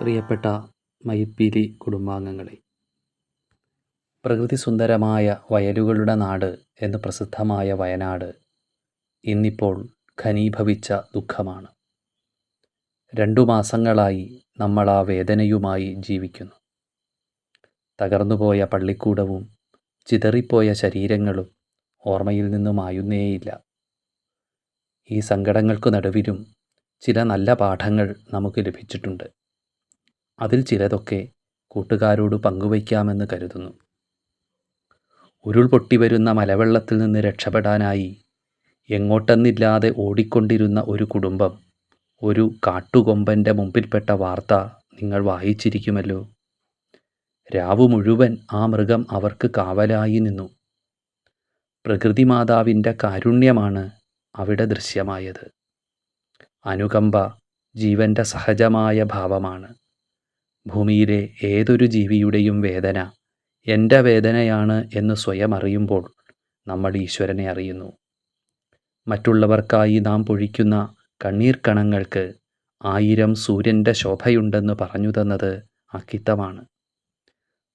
പ്രിയപ്പെട്ട മയിപ്പീലി കുടുംബാംഗങ്ങളെ പ്രകൃതി സുന്ദരമായ വയലുകളുടെ നാട് എന്ന് പ്രസിദ്ധമായ വയനാട് ഇന്നിപ്പോൾ ഖനീഭവിച്ച ദുഃഖമാണ്. രണ്ടു മാസങ്ങളായി നമ്മൾ ആ വേദനയുമായി ജീവിക്കുന്നു. തകർന്നുപോയ പള്ളിക്കൂടവും ചിതറിപ്പോയ ശരീരങ്ങളും ഓർമ്മയിൽ നിന്നും ആയുന്നേയില്ല. ഈ സങ്കടങ്ങൾക്കു നടുവിലും ചില നല്ല പാഠങ്ങൾ നമുക്ക് ലഭിച്ചിട്ടുണ്ട്. അതിൽ ചിലതൊക്കെ കൂട്ടുകാരോട് പങ്കുവയ്ക്കാമെന്ന് കരുതുന്നു. ഉരുൾപൊട്ടി വരുന്ന മലവെള്ളത്തിൽ നിന്ന് രക്ഷപ്പെടാനായി എങ്ങോട്ടെന്നില്ലാതെ ഓടിക്കൊണ്ടിരുന്ന ഒരു കുടുംബം ഒരു കാട്ടുകൊമ്പന്റെ മുമ്പിൽപ്പെട്ട വാർത്ത നിങ്ങൾ വായിച്ചിരിക്കുമല്ലോ. രാവു മുഴുവൻ ആ മൃഗം അവർക്ക് കാവലായി നിന്നു. പ്രകൃതി മാതാവിന്റെ കാരുണ്യമാണ് അവിടെ ദൃശ്യമായത്. അനുകമ്പ ജീവന്റെ സഹജമായ ഭാവമാണ്. ഭൂമിയിലെ ഏതൊരു ജീവിയുടെയും വേദന എന്റെ വേദനയാണ് എന്ന് സ്വയം അറിയുമ്പോൾ നമ്മൾ ഈശ്വരനെ അറിയുന്നു. മറ്റുള്ളവർക്കായി നാം പൊഴിക്കുന്ന കണ്ണീർ കണങ്ങൾക്ക് ആയിരം സൂര്യന്റെ ശോഭയുണ്ടെന്ന് പറഞ്ഞു തന്നത് അക്കിത്തമാണ്.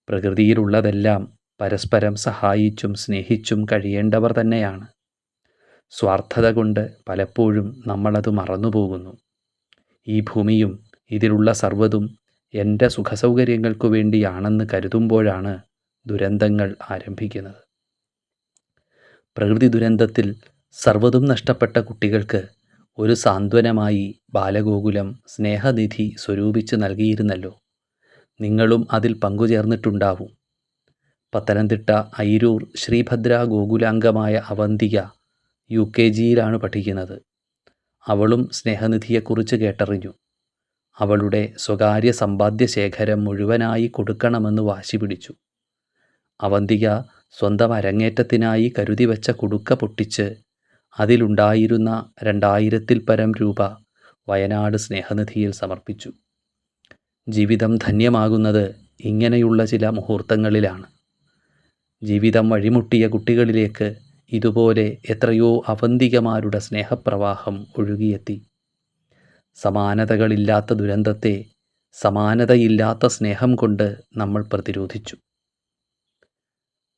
പ്രകൃതിയിലുള്ളതെല്ലാം പരസ്പരം സഹായിച്ചും സ്നേഹിച്ചും കഴിയേണ്ടവർ തന്നെയാണ്. സ്വാർത്ഥത കൊണ്ട് പലപ്പോഴും നമ്മളത് മറന്നുപോകുന്നു. ഈ ഭൂമിയും ഇതിലുള്ള സർവതും എന്റെ സുഖസൗകര്യങ്ങൾക്കു വേണ്ടിയാണെന്ന് കരുതുമ്പോഴാണ് ദുരന്തങ്ങൾ ആരംഭിക്കുന്നത്. പ്രകൃതി ദുരന്തത്തിൽ സർവതും നഷ്ടപ്പെട്ട കുട്ടികൾക്ക് ഒരു സാന്ത്വനമായി ബാലഗോകുലം സ്നേഹനിധി സ്വരൂപിച്ച് നൽകിയിരുന്നല്ലോ. നിങ്ങളും അതിൽ പങ്കുചേർന്നിട്ടുണ്ടാവും. പത്തനംതിട്ട ഐരൂർ ശ്രീഭദ്ര ഗോകുലാംഗമായ അവന്തിക യു കെ ജിയിലാണ് പഠിക്കുന്നത്. അവളും സ്നേഹനിധിയെക്കുറിച്ച് കേട്ടറിഞ്ഞു. അവളുടെ സ്വകാര്യ സമ്പാദ്യ ശേഖരം മുഴുവനായി കൊടുക്കണമെന്ന് വാശി പിടിച്ചു. അവന്തിക സ്വന്തം അരങ്ങേറ്റത്തിനായി കരുതി വച്ച കുടുക്ക പൊട്ടിച്ച് അതിലുണ്ടായിരുന്ന രണ്ടായിരത്തിൽ പരം രൂപ വയനാട് സ്നേഹനിധിയിൽ സമർപ്പിച്ചു. ജീവിതം ധന്യമാകുന്നത് ഇങ്ങനെയുള്ള ചില മുഹൂർത്തങ്ങളിലാണ്. ജീവിതം വഴിമുട്ടിയ കുട്ടികളിലേക്ക് ഇതുപോലെ എത്രയോ അവന്തികമാരുടെ സ്നേഹപ്രവാഹം ഒഴുകിയെത്തി. സമാനതകളില്ലാത്ത ദുരന്തത്തെ സമാനതയില്ലാത്ത സ്നേഹം കൊണ്ട് നമ്മൾ പ്രതിരോധിച്ചു.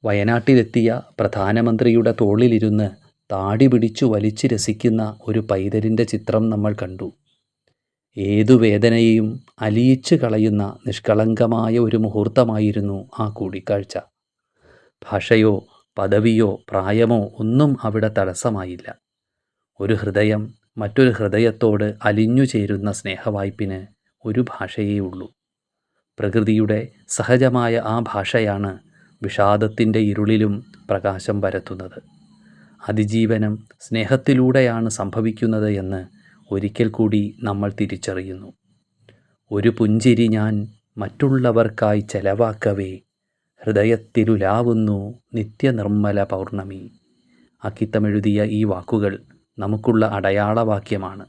വയനാട്ടിലെത്തിയ പ്രധാനമന്ത്രിയുടെ തോളിലിരുന്ന് താടി പിടിച്ചു വലിച്ചു രസിക്കുന്ന ഒരു പൈതലിന്റെ ചിത്രം നമ്മൾ കണ്ടു. ഏതു വേദനയെയും അലിയിച്ചു കളയുന്ന നിഷ്കളങ്കമായ ഒരു മുഹൂർത്തമായിരുന്നു ആ കൂടിക്കാഴ്ച. ഭാഷയോ പദവിയോ പ്രായമോ ഒന്നും അവിടെ തടസ്സമായില്ല. ഒരു ഹൃദയം മറ്റൊരു ഹൃദയത്തോട് അലിഞ്ഞു ചേരുന്ന സ്നേഹവായ്പിന് ഒരു ഭാഷയേ ഉള്ളൂ പ്രകൃതിയുടെ സഹജമായ ആ ഭാഷയാണ് വിഷാദത്തിന്റെ ഇരുളിലും പ്രകാശം പരത്തുന്നത്. അതിജീവനം സ്നേഹത്തിലൂടെയാണ് സംഭവിക്കുന്നത് എന്ന് ഒരിക്കൽ കൂടി നമ്മൾ തിരിച്ചറിയുന്നു. ഒരു പുഞ്ചിരി ഞാൻ മറ്റുള്ളവർക്കായി ചെലവാക്കവേ ഹൃദയത്തിലുലാവുന്നു നിത്യനിർമ്മല പൗർണമി. അക്കിത്തമെഴുതിയ ഈ വാക്കുകൾ നമുക്കുള്ള അടയാളവാക്യമാണ്.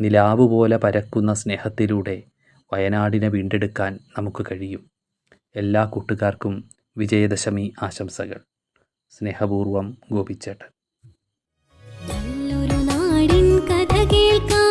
നിലാവ് പോലെ പരക്കുന്ന സ്നേഹത്തിലൂടെ വയനാടിനെ വീണ്ടെടുക്കാൻ നമുക്ക് കഴിയും. എല്ലാ കൂട്ടുകാർക്കും വിജയദശമി ആശംസകൾ. സ്നേഹപൂർവം ഗോപിച്ചേട്ടൻ. നല്ലൊരു നാടിൻ കഥ കേൾക്കാം.